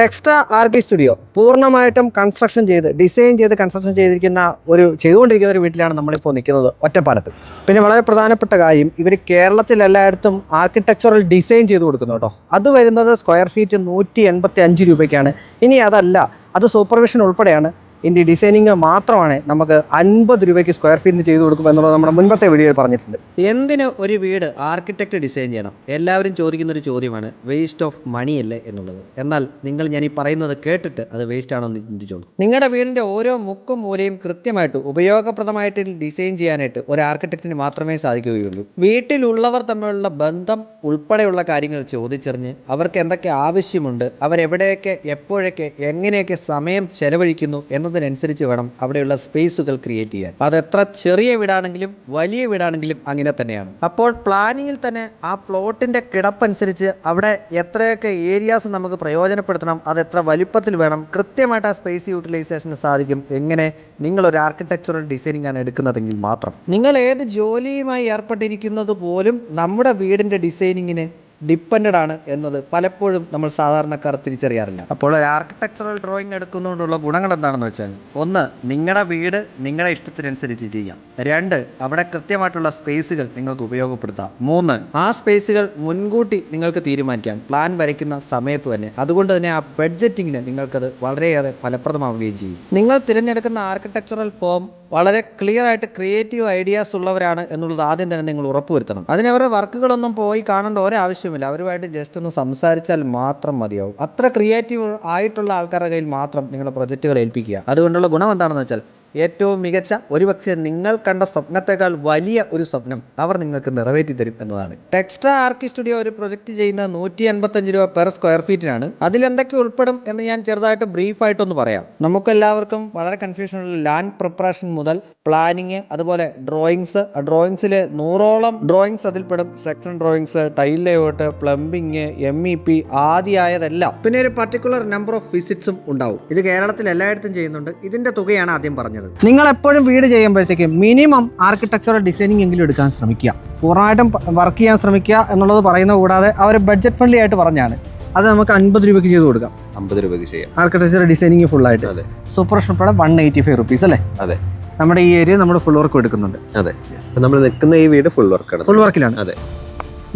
ടെക്സ്ട്ര archi studio പൂർണമായിട്ടും construction ചെയ്ത് design ചെയ്ത് കൺസ്ട്രക്ഷൻ ചെയ്തിരിക്കുന്ന ഒരു ചെയ്തുകൊണ്ടിരിക്കുന്ന ഒരു വീട്ടിലാണ് നമ്മളിപ്പോൾ നിൽക്കുന്നത് ഒറ്റപ്പാലത്ത്. പിന്നെ വളരെ പ്രധാനപ്പെട്ട കാര്യം ഇവർ കേരളത്തിൽ എല്ലായിടത്തും ആർക്കിടെക്ചറൽ ഡിസൈൻ ചെയ്ത് കൊടുക്കുന്നു കേട്ടോ. അത് വരുന്നത് സ്ക്വയർ ഫീറ്റ് നൂറ്റി എൺപത്തി അഞ്ച് രൂപയ്ക്കാണ്. ഇനി അതല്ല അത് സൂപ്പർവിഷൻ ഉൾപ്പെടെയാണ്. ഇതിന്റെ ഡിസൈനിങ് മാത്രമാണ് നമുക്ക് അൻപത് രൂപയ്ക്ക് സ്ക്വയർ ഫീറ്റിന് ചെയ്തു കൊടുക്കും എന്നുള്ളത് നമ്മുടെ മുൻപത്തെ വീഡിയോയിൽ പറഞ്ഞിട്ടുണ്ട്. എന്തിന് ഒരു വീട് ആർക്കിടെക്ട് ഡിസൈൻ ചെയ്യണം? എല്ലാവരും ചോദിക്കുന്ന ഒരു ചോദ്യമാണ് വേസ്റ്റ് ഓഫ് മണി അല്ലേ എന്നുള്ളത്. എന്നാൽ നിങ്ങൾ ഞാൻ ഈ പറയുന്നത് കേട്ടിട്ട് അത് വേസ്റ്റ് ആണോ എന്ന് ചിന്തിച്ചോളൂ. നിങ്ങളുടെ വീടിന്റെ ഓരോ മുക്കും മൂലയും കൃത്യമായിട്ട് ഉപയോഗപ്രദമായിട്ട് ഡിസൈൻ ചെയ്യാനായിട്ട് ഒരു ആർക്കിടെക്റ്റിന് മാത്രമേ സാധിക്കുകയുള്ളൂ. വീട്ടിലുള്ളവർ തമ്മിലുള്ള ബന്ധം ഉൾപ്പെടെയുള്ള കാര്യങ്ങൾ ചോദിച്ചറിഞ്ഞ് അവർക്ക് എന്തൊക്കെ ആവശ്യമുണ്ട് അവരെവിടെയൊക്കെ എപ്പോഴൊക്കെ എങ്ങനെയൊക്കെ സമയം ചെലവഴിക്കുന്നു എന്നതിനനുസരിച്ച് വേണം അവിടെയുള്ള സ്പേസുകൾ ക്രിയേറ്റ് ചെയ്യാൻ. അത് എത്ര ചെറിയ വീടാണെങ്കിലും വലിയ വീടാണെങ്കിലും അങ്ങനെ തന്നെയാണ്. അപ്പോൾ പ്ലാനിങ്ങിൽ തന്നെ ആ പ്ലോട്ടിന്റെ കിടപ്പനുസരിച്ച് അവിടെ എത്രയൊക്കെ ഏരിയാസ് നമുക്ക് പ്രയോജനപ്പെടുത്തണം അത് എത്ര വലിപ്പത്തിൽ വേണം കൃത്യമായിട്ട് ആ സ്പേസ് യൂട്ടിലൈസേഷന് സാധിക്കും എങ്ങനെ നിങ്ങൾ ഒരു ആർക്കിടെക്ചറൽ ഡിസൈനിങ് ആണ് എടുക്കുന്നതെങ്കിൽ മാത്രം. നിങ്ങൾ ഏത് ജോലിയുമായി ഏർപ്പെട്ടിരിക്കുന്നത് പോലും നമ്മുടെ വീടിന്റെ ഡിസൈനിങ്ങിന് ഡിപ്പെൻഡഡ് ആണ് എന്നത് പലപ്പോഴും നമ്മൾ സാധാരണക്കാർ തിരിച്ചറിയാറില്ല. അപ്പോൾ ഒരു ആർക്കിടെക്ചറൽ ഡ്രോയിങ് എടുക്കുന്നതുകൊണ്ടുള്ള ഗുണങ്ങൾ എന്താണെന്ന് വെച്ചാൽ ഒന്ന് നിങ്ങളുടെ വീട് നിങ്ങളുടെ ഇഷ്ടത്തിനനുസരിച്ച് ചെയ്യാം. രണ്ട് അവിടെ കൃത്യമായിട്ടുള്ള സ്പേസുകൾ നിങ്ങൾക്ക് ഉപയോഗപ്പെടുത്താം. മൂന്ന് ആ സ്പേസുകൾ മുൻകൂട്ടി നിങ്ങൾക്ക് തീരുമാനിക്കാം. പ്ലാൻ വരയ്ക്കുന്ന സമയത്ത് തന്നെ. അതുകൊണ്ട് തന്നെ ആ ബഡ്ജറ്റിങ്ങിന് നിങ്ങൾക്കത് വളരെയേറെ ഫലപ്രദമാവുകയും ചെയ്യും. നിങ്ങൾ തിരഞ്ഞെടുക്കുന്ന ആർക്കിടെക്ചറൽ ഫോം വളരെ ക്ലിയർ ആയിട്ട് ക്രിയേറ്റീവ് ഐഡിയാസ് ഉള്ളവരാണ് എന്നുള്ളത് ആദ്യം തന്നെ നിങ്ങൾ ഉറപ്പുവരുത്തണം. അതിന് അവരുടെ വർക്കുകളൊന്നും പോയി കാണേണ്ട ഒരാവശ്യമില്ല. അവരുമായിട്ട് ജസ്റ്റ് ഒന്ന് സംസാരിച്ചാൽ മാത്രം മതിയാവും. അത്ര ക്രിയേറ്റീവ് ആയിട്ടുള്ള ആൾക്കാരുടെ കയ്യിൽ മാത്രം നിങ്ങളുടെ പ്രൊജക്റ്റുകൾ ഏൽപ്പിക്കുക. അതുകൊണ്ടുള്ള ഗുണം എന്താണെന്ന് വെച്ചാൽ ഏറ്റവും മികച്ച ഒരുപക്ഷെ നിങ്ങൾ കണ്ട സ്വപ്നത്തെക്കാൾ വലിയ ഒരു സ്വപ്നം അവർ നിങ്ങൾക്ക് നിറവേറ്റി തരും എന്നതാണ്. ടെക്സ്ട്രാ ആർക്കി സ്റ്റുഡിയോ ഒരു പ്രൊജക്റ്റ് ചെയ്യുന്ന നൂറ്റി അൻപത്തഞ്ച് രൂപ പെർ സ്ക്വയർ ഫീറ്റിനാണ് അതിലെന്തൊക്കെ ഉൾപ്പെടും എന്ന് ഞാൻ ചെറുതായിട്ട് ബ്രീഫായിട്ടൊന്ന് പറയാം. നമുക്കെല്ലാവർക്കും വളരെ കൺഫ്യൂഷനുള്ള ലാൻഡ് പ്രിപ്പറേഷൻ മുതൽ പ്ലാനിങ് അതുപോലെ ഡ്രോയിങ്സ് ഡ്രോയിങ്സിൽ നൂറോളം drawings അതിൽപ്പെടും. Section drawings tile layout plumbing M E P ആദ്യമായതെല്ലാം പിന്നെ ഒരു പർട്ടിക്കുലർ നമ്പർ ഓഫ് വിസിറ്റ്സും ഉണ്ടാവും. ഇത് കേരളത്തിൽ എല്ലായിടത്തും ചെയ്യുന്നുണ്ട്. ഇതിന്റെ തുകയാണ് ആദ്യം പറഞ്ഞത്. നിങ്ങൾ എപ്പോഴും വീട് ചെയ്യുമ്പോഴത്തേക്കും മിനിമം ആർക്കിടെക്ചറൽ ഡിസൈനിങ് എങ്കിലും എടുക്കാൻ ശ്രമിക്കുക. പൂർണമായിട്ടും വർക്ക് ചെയ്യാൻ ശ്രമിക്കുക എന്നുള്ളത് പറയുന്ന കൂടാതെ അവർ ബഡ്ജറ്റ് ഫ്രണ്ട്ലി ആയിട്ട് പറഞ്ഞാണ്. അത് നമുക്ക് അൻപത് രൂപയ്ക്ക് ചെയ്ത് കൊടുക്കാം. അമ്പത് രൂപയ്ക്ക് ചെയ്യാം. ആർക്കിടെക്ചർ ഡിസൈനിങ് ഫുൾ ആയിട്ട്. അതെ. സൂപ്പർ ഉൾപ്പെടെ വൺ എയ്റ്റി ഫൈവ് റുപ്പീസ് അല്ലേ? അതെ. നമ്മുടെ ഈ ഏരിയ നമ്മൾ ഫുൾ വർക്ക് എടുക്കുന്നുണ്ട്. അതെ. നമ്മൾ നിൽക്കുന്ന ഈ വീട് ഫുൾ വർക്കാണ് ഫുൾ വർക്കിലാണ് അതെ.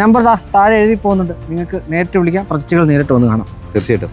നമ്പർ താഴെ എഴുതി പോകുന്നുണ്ട്. നിങ്ങൾക്ക് നേരിട്ട് വിളിക്കാം. പ്രൊജക്റ്റുകൾ നേരിട്ട് വന്ന് കാണാം. തീർച്ചയായിട്ടും.